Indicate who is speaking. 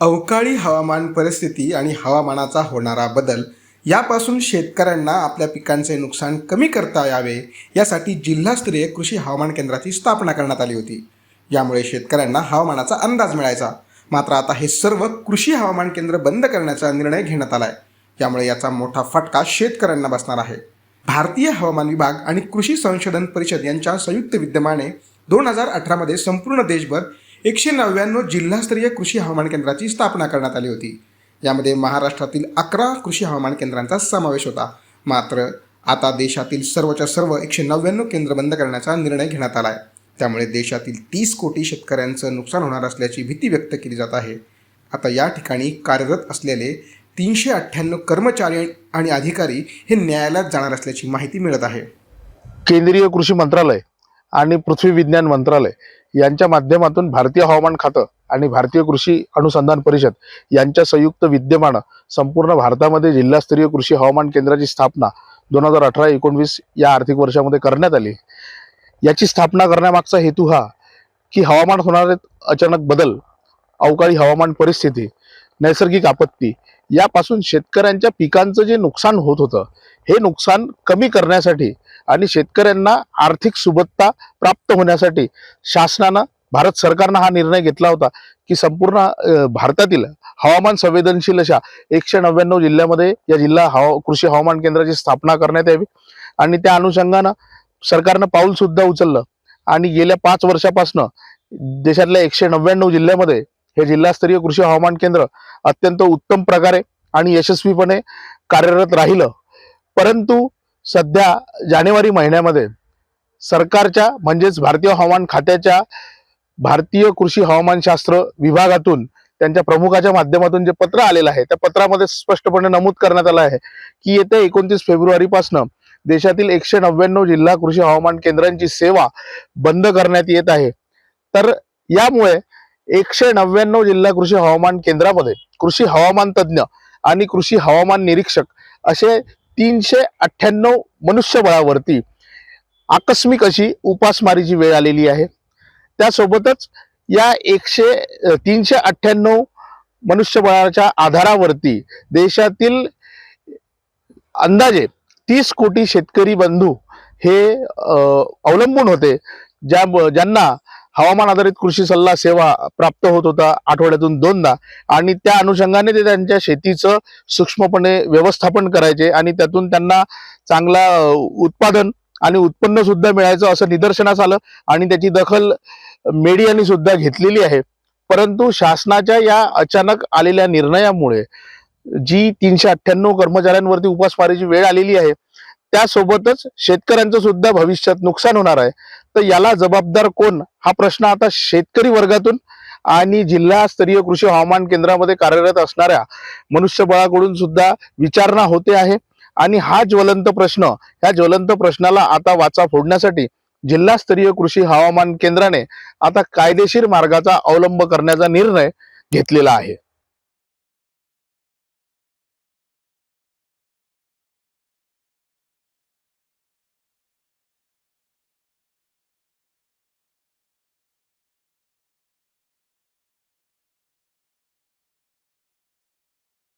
Speaker 1: अवकाळी हवामान परिस्थिती आणि हवामानाचा होणारा बदल यापासून शेतकऱ्यांना आपल्या पिकांचे नुकसान कमी करता यावे यासाठी जिल्हास्तरीय कृषी हवामान केंद्राची स्थापना करण्यात आली होती. यामुळे शेतकऱ्यांना हवामानाचा अंदाज मिळायचा. मात्र आता हे सर्व कृषी हवामान केंद्र बंद करण्याचा निर्णय घेण्यात आला आहे यामुळे याचा मोठा फटका शेतकऱ्यांना बसणार आहे. भारतीय हवामान विभाग आणि कृषी संशोधन परिषद यांच्या संयुक्त विद्यमाने दोन हजार अठरामध्ये संपूर्ण देशभर एकशे नव्याण्णव जिल्हास्तरीय कृषी हवामान केंद्राची स्थापना करण्यात आली होती. यामध्ये महाराष्ट्रातील अकरा कृषी हवामान केंद्रांचा समावेश होता. मात्र आता देशातील सर्वच्या सर्व एकशे नव्याण्णव केंद्र बंद करण्याचा निर्णय घेण्यात आला आहे त्यामुळे देशातील तीस कोटी शेतकऱ्यांचं नुकसान होणार असल्याची भीती व्यक्त केली जात आहे. आता या ठिकाणी कार्यरत असलेले तीनशे अठ्ठ्याण्णव कर्मचारी आणि अधिकारी हे न्यायालयात जाणार असल्याची माहिती मिळत आहे.
Speaker 2: केंद्रीय कृषी मंत्रालय आणि पृथ्वी विज्ञान मंत्रालय यांच्या माध्यमातून भारतीय हवामान खातं आणि भारतीय कृषी अनुसंधान परिषद यांच्या संयुक्त विद्यमानं संपूर्ण भारतामध्ये जिल्हास्तरीय कृषी हवामान केंद्राची स्थापना दोन हजार अठरा एकोणवीस या आर्थिक वर्षामध्ये करण्यात आली. याची स्थापना करण्यामागचा हेतू हा की हवामान होणारे अचानक बदल अवकाळी हवामान परिस्थिती नैसर्गिक आपत्ती यापासून शेतकऱ्यांच्या पिकांचं जे नुकसान होत होतं हे नुकसान कमी करण्यासाठी आणि शेतकऱ्यांना आर्थिक सुबत्ता प्राप्त होण्यासाठी शासनानं भारत सरकारनं हा निर्णय घेतला होता की संपूर्ण भारतातील हवामान संवेदनशील अशा एकशे नव्याण्णव जिल्ह्यामध्ये या जिल्हा हवा कृषी हवामान केंद्राची स्थापना करण्यात यावी. आणि त्या अनुषंगानं सरकारनं पाऊल सुद्धा उचललं. आणि गेल्या पाच वर्षापासनं देशातल्या एकशे नव्याण्णव जिल्ह्यामध्ये हे जिल्हास्तरीय कृषी हवामान केंद्र अत्यंत उत्तम प्रकारे आणि यशस्वीपणे कार्यरत राहिलं. परंतु सध्या जानेवारी महिन्यामध्ये सरकारच्या म्हणजेच भारतीय हवामान खात्याच्या भारतीय कृषी हवामानशास्त्र विभागातून त्यांच्या प्रमुखाच्या माध्यमातून जे पत्र आलेलं आहे त्या पत्रामध्ये स्पष्टपणे नमूद करण्यात आलं आहे की येत्या एकोणतीस फेब्रुवारीपासनं देशातील एकशे नव्याण्णव जिल्हा कृषी हवामान केंद्रांची सेवा बंद करण्यात येत आहे. तर यामुळे एकशे नव्याण्णव जिल्हा कृषी हवामान केंद्रामध्ये कृषी हवामान तज्ज्ञ आणि कृषी हवामान निरीक्षक असे तीनशे अठ्ठ्याण्णव मनुष्यबळावरती आकस्मिक अशी उपासमारीची वेळ आलेली आहे. त्यासोबतच या एकशे तीनशे अठ्ठ्याण्णव मनुष्यबळाच्या आधारावरती देशातील अंदाजे तीस कोटी शेतकरी बंधू हे अवलंबून होते. ज्या ज्यांना हवामान आधारित कृषी सल्ला सेवा प्राप्त होत होता आठवड्यातून दोनदा. आणि त्या अनुषंगाने ते त्यांच्या शेतीचं सूक्ष्मपणे व्यवस्थापन करायचे आणि त्यातून त्यांना चांगला उत्पादन आणि उत्पन्न सुद्धा मिळायचं असं निदर्शनास आलं. आणि त्याची दखल मीडियाने सुद्धा घेतलेली आहे. परंतु शासनाच्या या अचानक आलेल्या निर्णयामुळे जी तीनशे अठ्ठ्याण्णव कर्मचाऱ्यांवरती उपासमारीची वेळ आलेली आहे त्यासोबतच शेतकऱ्यांचं सुद्धा भविष्यात नुकसान होणार आहे. तर याला जबाबदार कोण? हा प्रश्न आता शेतकरी वर्गातून आणि जिल्हास्तरीय कृषी हवामान केंद्रामध्ये कार्यरत असणाऱ्या मनुष्यबळाकडून सुद्धा विचारणा होते आहे. आणि हा ज्वलंत प्रश्न ह्या ज्वलंत प्रश्नाला आता वाचा फोडण्यासाठी जिल्हास्तरीय कृषी हवामान केंद्राने आता कायदेशीर मार्गाचा अवलंब करण्याचा निर्णय घेतलेला आहे.